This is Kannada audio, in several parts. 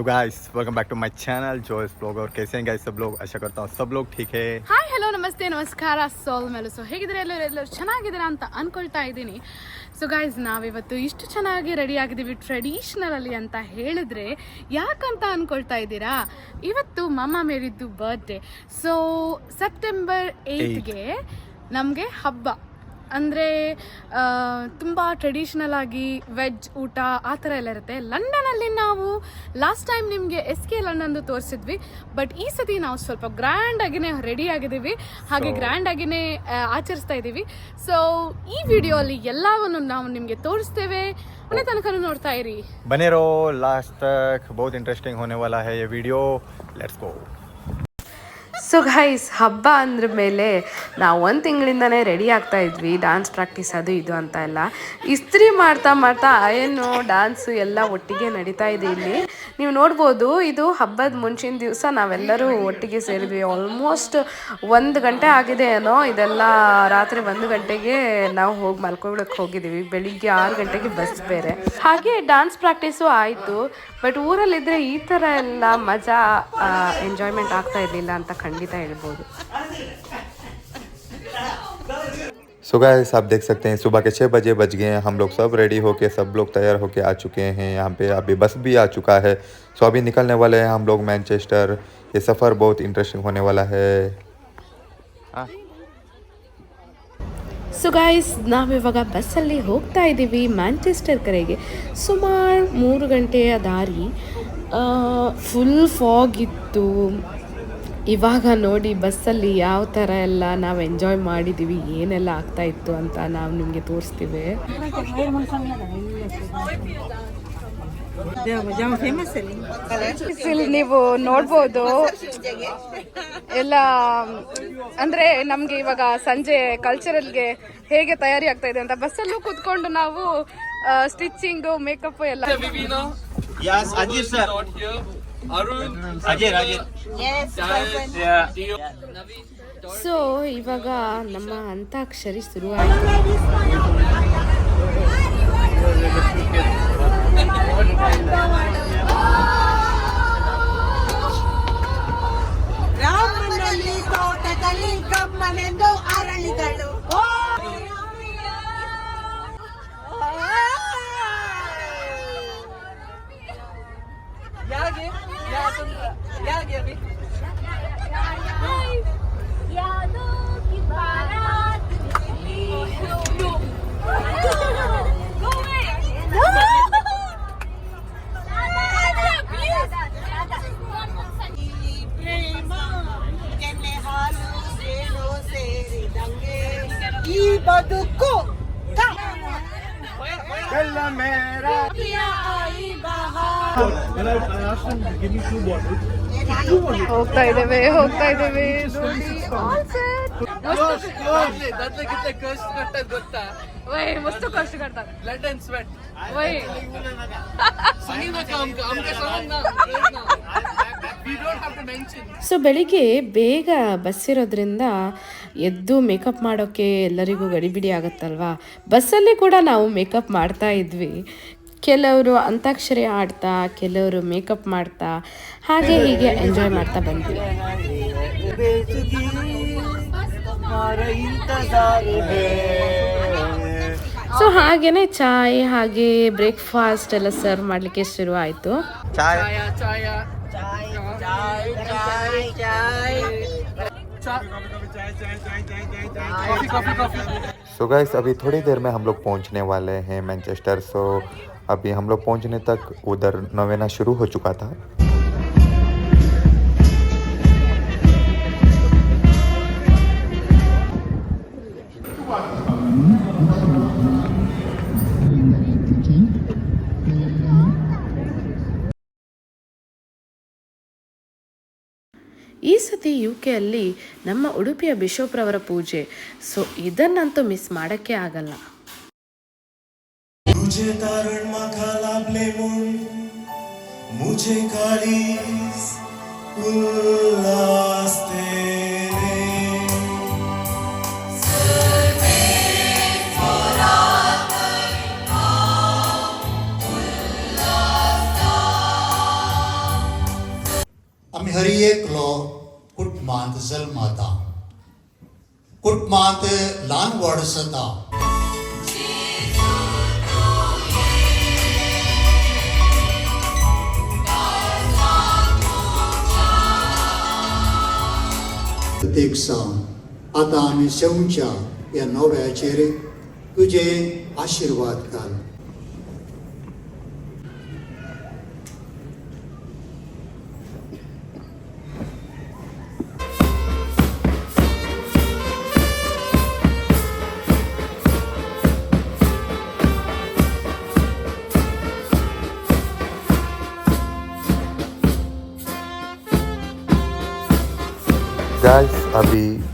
yo guys welcome back to my channel Joyce blog और कैसे हैं गाइस सब लोग आशा करता हूँ सब लोग ठीक है ಹಾಯ್ ಹಲೋ ನಮಸ್ತೆ ನಮಸ್ಕಾರ ಸೋಲ್ ಮೇಲು ಸೊ ಹೇಗಿದ್ರೆ ಎಲ್ಲರೂ ಎಲ್ಲರೂ ಚೆನ್ನಾಗಿದ್ದೀರಾ ಅಂತ ಅನ್ಕೊಳ್ತಾ ಇದ್ದೀನಿ ಸೊ ಗೈಸ್ ನಾವಿವತ್ತು ಇಷ್ಟು ಚೆನ್ನಾಗಿ ರೆಡಿ ಆಗಿದ್ದೀವಿ ಟ್ರೆಡಿಷ್ನಲ್ ಅಲ್ಲಿ ಅಂತ ಹೇಳಿದ್ರೆ ಯಾಕಂತ ಅನ್ಕೊಳ್ತಾ ಇದ್ದೀರಾ ಇವತ್ತು ಮಮ್ಮ ಮೇರಿದ್ದು ಬರ್ಡೇ ಸೊ ಸೆಪ್ಟೆಂಬರ್ ಏಯ್ಟ್ಗೆ ನಮಗೆ ಹಬ್ಬ ಅಂದರೆ ತುಂಬ ಟ್ರೆಡಿಷ್ನಲ್ ಆಗಿ ವೆಜ್ ಊಟ ಆ ಥರ ಎಲ್ಲ ಇರುತ್ತೆ ಲಂಡನಲ್ಲಿ ನಾವು ಲಾಸ್ಟ್ ಟೈಮ್ ನಿಮಗೆ ಎಸ್ ಕೆ ಲಂಡನ್ದು ತೋರಿಸಿದ್ವಿ ಬಟ್ ಈ ಸತಿ ನಾವು ಸ್ವಲ್ಪ ಗ್ರ್ಯಾಂಡ್ ಆಗಿನೇ ರೆಡಿ ಆಗಿದ್ದೀವಿ ಹಾಗೆ So- ಗ್ರ್ಯಾಂಡ್ ಆಗಿನೇ ಆ, ಆಚರಿಸ್ತಾ ಇದ್ದೀವಿ ಸೊ ಈ ವಿಡಿಯೋ ಅಲ್ಲಿ ಎಲ್ಲವನ್ನು ನಾವು ನಿಮಗೆ ತೋರಿಸ್ತೇವೆ ಮನೆ ತನಕ ನೋಡ್ತಾ ಇರಿ बने रहो लास्ट तक बहुत इंटरेस्टिंग होने वाला है ये video let's go so guys ಹಬ್ಬ ಅಂದ್ರ ಮೇಲೆ ನಾವು ಒಂದು ತಿಂಗಳಿಂದನೇ ರೆಡಿ ಆಗ್ತಾ ಇದ್ವಿ. ಡ್ಯಾನ್ಸ್ ಪ್ರಾಕ್ಟೀಸ್ ಅದು ಇದು ಅಂತ ಎಲ್ಲ. ಇಸ್ತ್ರಿ ಮಾಡ್ತಾ ಮಾಡ್ತಾ ಏನು ಡ್ಯಾನ್ಸ್ ಎಲ್ಲ ಒಟ್ಟಿಗೆ ನಡೀತಾ ಇದೆ ಇಲ್ಲಿ. ನೀವು ನೋಡ್ಬೋದು, ಇದು ಹಬ್ಬದ ಮುಂಚಿನ ದಿವಸ ನಾವೆಲ್ಲರೂ ಒಟ್ಟಿಗೆ ಸೇರಿದ್ವಿ. ಆಲ್ಮೋಸ್ಟ್ ಒಂದು ಗಂಟೆ ಆಗಿದೆ ಏನೋ, ಇದೆಲ್ಲ ರಾತ್ರಿ ಒಂದು ಗಂಟೆಗೆ ನಾವು ಹೋಗಿ ಮಲ್ಕೊಳಕ್ಕೆ ಹೋಗಿದ್ದೀವಿ. ಬೆಳಿಗ್ಗೆ ಆರು ಗಂಟೆಗೆ ಬಸ್ ಬೇರೆ. ಹಾಗೆ ಡ್ಯಾನ್ಸ್ ಪ್ರಾಕ್ಟೀಸು ಆಯಿತು. ಬಟ್ ಊರಲ್ಲಿದ್ದರೆ ಈ ಥರ ಎಲ್ಲ ಮಜಾ ಎಂಜಾಯ್ಮೆಂಟ್ ಆಗ್ತಾ ಇರಲಿಲ್ಲ ಅಂತ ಖಂಡಿತ ಹೇಳ್ಬೋದು. सो गाइस आप देख सकते हैं सुबह के छः बजे बज गए हैं हम लोग सब रेडी होके सब लोग तैयार होके आ चुके हैं यहाँ पे अभी बस भी आ चुका है सो अभी निकलने वाले हैं हम लोग मैनचेस्टर ये सफ़र बहुत इंटरेस्टिंग होने वाला है ಸೊ ಗಾಯ್ಸ್ ನಾವಿವಾಗ ಬಸ್ಸಲ್ಲಿ ಹೋಗ್ತಾ ಇದ್ದೀವಿ ಮ್ಯಾಂಚೆಸ್ಟರ್ ಕಡೆಗೆ ಸುಮಾರು ಮೂರು ಗಂಟೆಯ ದಾರಿ ಫುಲ್ ಫಾಗ್ ಇತ್ತು ಇವಾಗ ನೋಡಿ ಬಸ್ಸಲ್ಲಿ ಯಾವ ಥರ ಎಲ್ಲ ನಾವು ಎಂಜಾಯ್ ಮಾಡಿದ್ದೀವಿ ಏನೆಲ್ಲ ಆಗ್ತಾ ಇತ್ತು ಅಂತ ನಾವು ನಿಮಗೆ ತೋರಿಸ್ತೀವಿ. ಇಲ್ಲಿ ನೀವು ನೋಡ್ಬೋದು. ಎಲ್ಲ ಅಂದ್ರೆ ನಮ್ಗೆ ಇವಾಗ ಸಂಜೆ ಕಲ್ಚರಲ್ಗೆ ಹೇಗೆ ತಯಾರಿ ಆಗ್ತಾ ಇದೆ ಅಂತ ಬಸ್ಸಲ್ಲೂ ಕೂತ್ಕೊಂಡು ನಾವು ಸ್ಟಿಚಿಂಗ್ ಮೇಕಪ್ ಎಲ್ಲ. Yes, ಅಜಯ್ ಸೊ ಇವಾಗ ನಮ್ಮ ಅಂತಾಕ್ಷರಿ ಶುರುವಾಯಿತು. ರಾಮನಲ್ಲಿ ತೋಟದಲ್ಲಿ ಕಮ್ಮನೆಂದು ಬದುಕು ಕ- ಆಯಿ ಬಹಾರ್. ಹೋಗ್ತಾ ಇದ್ದೇವೆ ಹೋಗ್ತಾ ಇದ್ದೇವೆ that's like it's a curse ಕಟ್ಟದ್ ಗೊತ್ತಾ ವೈ ಮಸ್ತು ಕಷ್ಟ ಕಟ್ತಾರೆ blood and sweat Y so ಬೆಳಿಗ್ಗೆ ಬೇಗ ಬಸ್ ಇರೋದ್ರಿಂದ ಎದ್ದು ಮೇಕಪ್ ಮಾಡೋಕ್ಕೆ ಎಲ್ಲರಿಗೂ ಗಡಿಬಿಡಿ ಆಗುತ್ತಲ್ವಾ? ಬಸ್ಸಲ್ಲಿ ಕೂಡ ನಾವು ಮೇಕಪ್ ಮಾಡ್ತಾ ಇದ್ವಿ. ಕೆಲವರು ಅಂತಾಕ್ಷರಿ ಆಡ್ತಾ ಕೆಲವರು ಮೇಕಪ್ ಮಾಡ್ತಾ ಹಾಗೆ ಹೀಗೆ ಎಂಜಾಯ್ ಮಾಡ್ತಾ ಬಂದ್ವಿ. ಸೊ ಹಾಗೇನೆ ಚಾಯ್ ಹಾಗೆ ಬ್ರೇಕ್ಫಾಸ್ಟ್ ಎಲ್ಲ ಸರ್ವ್ ಮಾಡ್ಲಿಕ್ಕೆ ಶುರು ಆಯಿತು सो गाइस अभी थोड़ी देर में हम लोग पहुँचने वाले हैं मैनचेस्टर सो अभी हम लोग पहुँचने तक उधर नवेना शुरू हो चुका था। ಈ ಸತಿ ಯು ಕೆಯಲ್ಲಿ ನಮ್ಮ ಉಡುಪಿಯ ಬಿಷೋಪ್ರವರ ಪೂಜೆ ಸೊ ಇದನ್ನಂತೂ ಮಿಸ್ ಮಾಡೋಕ್ಕೆ ಆಗಲ್ಲ तुझे तारण माखा लाभले म्हणून मुझे काळीस उल्हास பெரிய குளோ குட்மாந்து செல்மாதா குட்மாந்து லான் வாடசதா प्रत्येक सांग आतां आमी शेवच्या ह्या नव्याचेर तुजे आशिर्वाद घालता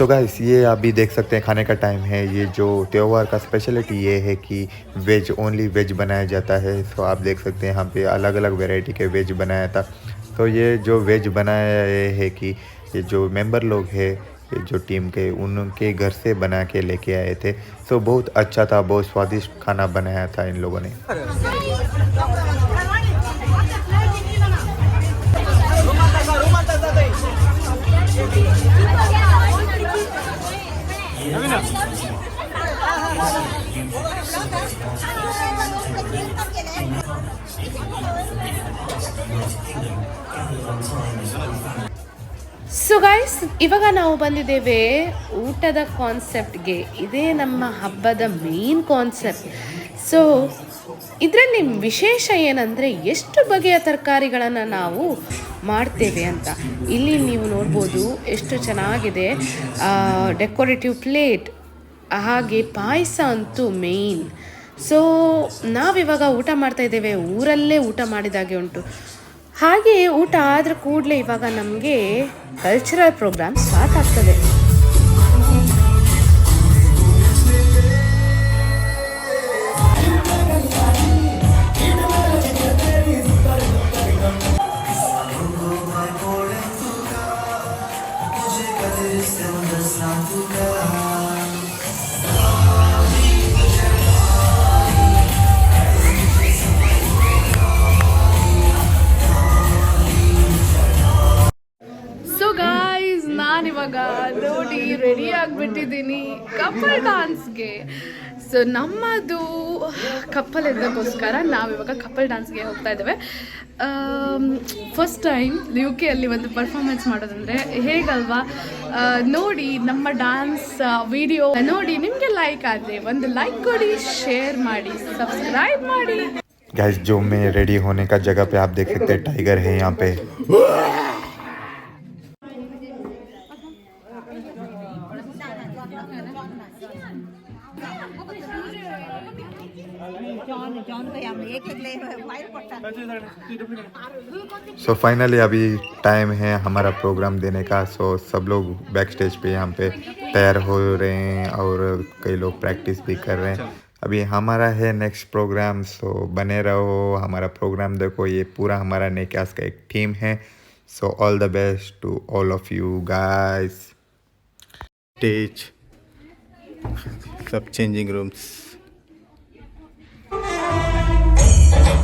सो गाइस ये अभी देख सकते हैं, खाने का टाइम है। ये जो त्यौहार का स्पेशलिटी ये है कि वेज ओनली वेज बनाया जाता है। सो आप देख सकते हैं, यहाँ पे अलग अलग वेराइटी के वेज बनाया था। तो ये जो वेज बनाया ये है कि ये जो मेंबर लोग हैं, ये जो टीम के, उनके घर से बना के लेके आए थे। सो बहुत अच्छा था, बहुत स्वादिष्ट खाना बनाया था इन लोगों ने। ಸೊ ಗೈಸ್ ಇವಾಗ ನಾವು ಬಂದಿದ್ದೇವೆ ಊಟದ ಕಾನ್ಸೆಪ್ಟ್ಗೆ ಇದೇ ನಮ್ಮ ಹಬ್ಬದ ಮೇನ್ ಕಾನ್ಸೆಪ್ಟ್ ಸೊ ಇದರಲ್ಲಿ ವಿಶೇಷ ಏನಂದರೆ ಎಷ್ಟು ಬಗೆಯ ತರಕಾರಿಗಳನ್ನು ನಾವು ಮಾಡ್ತೇವೆ ಅಂತ. ಇಲ್ಲಿ ನೀವು ನೋಡ್ಬೋದು ಎಷ್ಟು ಚೆನ್ನಾಗಿದೆ. ಡೆಕೋರೇಟಿವ್ ಪ್ಲೇಟ್ ಹಾಗೆ ಪಾಯಸ ಅಂತೂ ಮೇಯ್ನ್ ಸೊ ನಾವಿವಾಗ ಊಟ ಮಾಡ್ತಾ ಇದ್ದೇವೆ. ಊರಲ್ಲೇ ಊಟ ಮಾಡಿದಾಗೆ ಉಂಟು. ಹಾಗೆ ಊಟ ಆದ್ರ ಕೂಡಲೇ ಇವಾಗ ನಮಗೆ ಕಲ್ಚರಲ್ ಪ್ರೋಗ್ರಾಮ್ ಸ್ಟಾರ್ಟ್ ಆಗ್ತದೆ. ನಾನಿವಾಗ ನೋಡಿ ರೆಡಿ ಆಗಿಬಿಟ್ಟಿದ್ದೀನಿ ಕಪಲ್ ಡಾನ್ಸ್ಗೆ ಸೊ ನಮ್ಮದು ಕಪ್ಪಲ್ ಇದ್ದಕ್ಕೋಸ್ಕರ ನಾವಿವಾಗ ಕಪಲ್ ಡಾನ್ಸ್ಗೆ ಹೋಗ್ತಾ ಇದ್ದೇವೆ ಫಸ್ಟ್ ಟೈಮ್ ಯು ಕೆ ಅಲ್ಲಿ ಒಂದು ಪರ್ಫಾರ್ಮೆನ್ಸ್ ಮಾಡೋದಂದರೆ ಹೇಗಲ್ವಾ ಆ, ನೋಡಿ ನಮ್ಮ ಡಾನ್ಸ್ ವಿಡಿಯೋ ನೋಡಿ ನಿಮಗೆ ಲೈಕ್ ಆದರೆ ಒಂದು ಲೈಕ್ ಕೊಡಿ ಶೇರ್ ಮಾಡಿ ಸಬ್ಸ್ಕ್ರೈಬ್ ಮಾಡಿ गाइस जो मैं रेडी होने का जगह पे आप देख सकते हैं टाइगर है यहाँ पे सो फाइनली अभी टाइम है हमारा प्रोग्राम देने का। सो सब लोग बैक स्टेज पे यहाँ पे तैयार हो रहे हैं और कई लोग प्रैक्टिस भी कर रहे हैं। अभी हमारा है नेक्स्ट प्रोग्राम सो बने रहो। हमारा प्रोग्राम देखो, ये पूरा हमारा नेकास का एक टीम है। So all the best to all of you guys Stage. Sub changing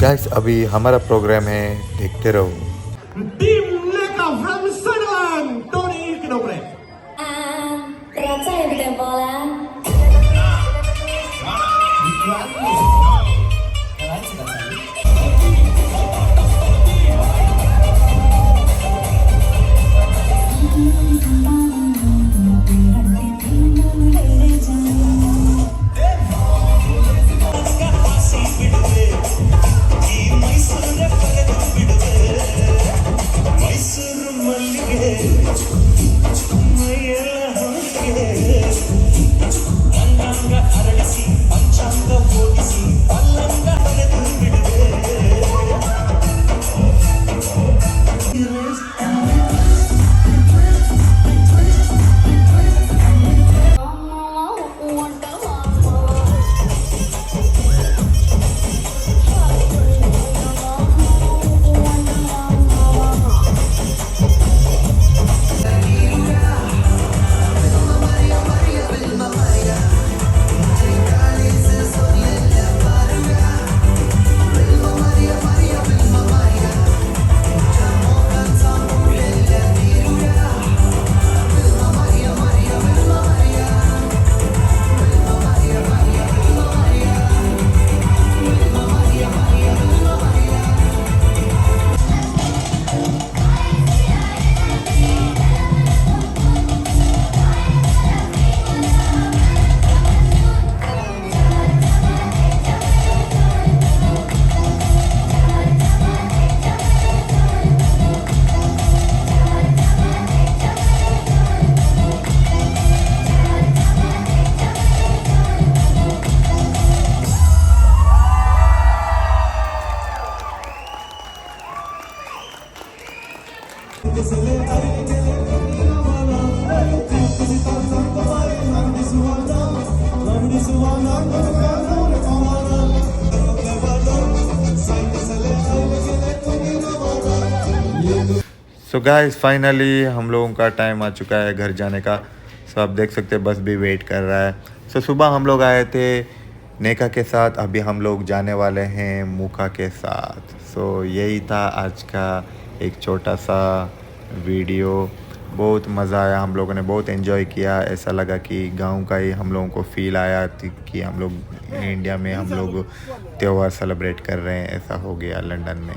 guys अभी हमारा प्रोग्राम है देखते रहो। सो गाइस फाइनली हम लोगों का टाइम आ चुका है घर जाने का। सो so, आप देख सकते हैं बस भी वेट कर रहा है। सो so, सुबह हम लोग आए थे नेका के साथ अभी हम लोग जाने वाले हैं मुका के साथ। सो so, यही था आज का एक छोटा सा वीडियो बहुत मज़ा आया हम लोगों ने बहुत एंजॉय किया। ऐसा लगा कि गाँव का ही हम लोगों को फील आया कि हम लोग इंडिया में हम लोग त्यौहार सेलिब्रेट कर रहे हैं। ऐसा हो गया लंदन में।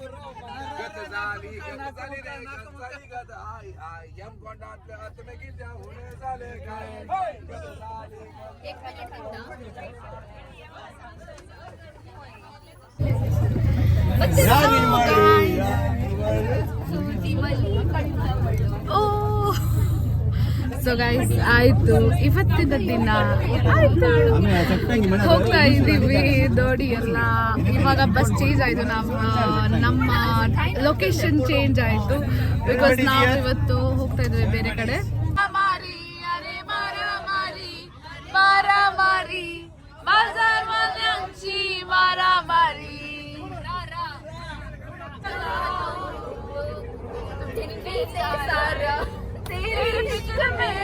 झाली झाली रे झाली गद आय आय यम कोंडात आत में गिर जा होने झाले काय तो एक मिनिट थांबा या निर्मळ या निर्मळ ओ ಸೊ ಗೈಸ್ ಆಯ್ತು. ಇವತ್ತಿನ ದಿನ. ಆಯ್ತು. ಹೋಗ್ತಾ ಇದ್ದೀವಿ ದೋಡಿ ಎಲ್ಲ. ಇವಾಗ ಬಸ್ ಚೇಂಜ್ ಆಯ್ತು. ನಮ್ಮ ನಮ್ಮ ಲೊಕೇಶನ್ ಚೇಂಜ್ ಆಯ್ತು. ಬಿಕಾಸ್ ನಾವು ಇವತ್ತು ಹೋಗ್ತಾ ಇದ್ವಿ ಬೇರೆ ಕಡೆ. ಮಾರಿ तेरे इश्क में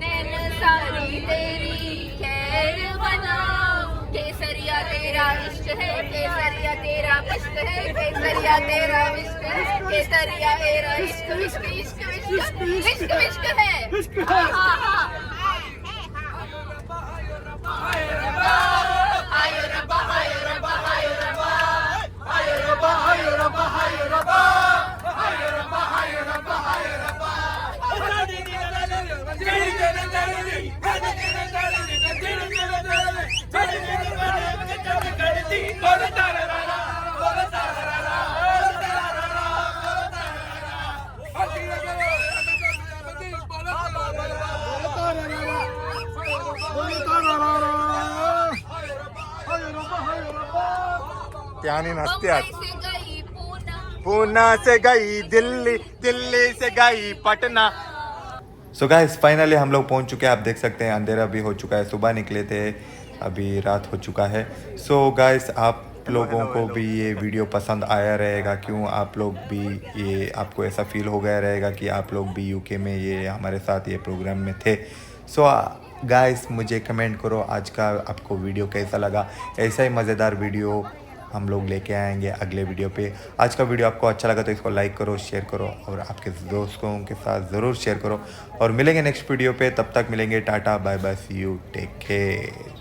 नैन सारी तेरी खैर बनाओ केसरिया तेरा इश्क है केसरिया तेरा इश्क है केसरिया तेरा इश्क है केसरिया तेरा इश्क इश्क इश्क इश्क इश्क इश्क है त्याने नसत्यात पूना। से गई दिल्ली दिल्ली से गई पटना। सो गाइस फाइनली हम लोग पहुँच चुके हैं। आप देख सकते हैं अंधेरा भी हो चुका है। सुबह निकले थे अभी रात हो चुका है। सो so, गाइस आप लोगों को भी ये वीडियो पसंद आया रहेगा। क्यों? आप लोग भी ये आपको ऐसा फील हो गया रहेगा कि आप लोग भी यूके में ये हमारे साथ ये प्रोग्राम में थे। सो so, गाइस मुझे कमेंट करो आज का आपको वीडियो कैसा लगा? ऐसा ही मज़ेदार वीडियो हम लोग लेके आएँगे अगले वीडियो पे। आज का वीडियो आपको अच्छा लगा तो इसको लाइक करो शेयर करो और आपके दोस्तों के साथ ज़रूर शेयर करो। और मिलेंगे नेक्स्ट वीडियो पे। तब तक मिलेंगे, tata bye bye see you take care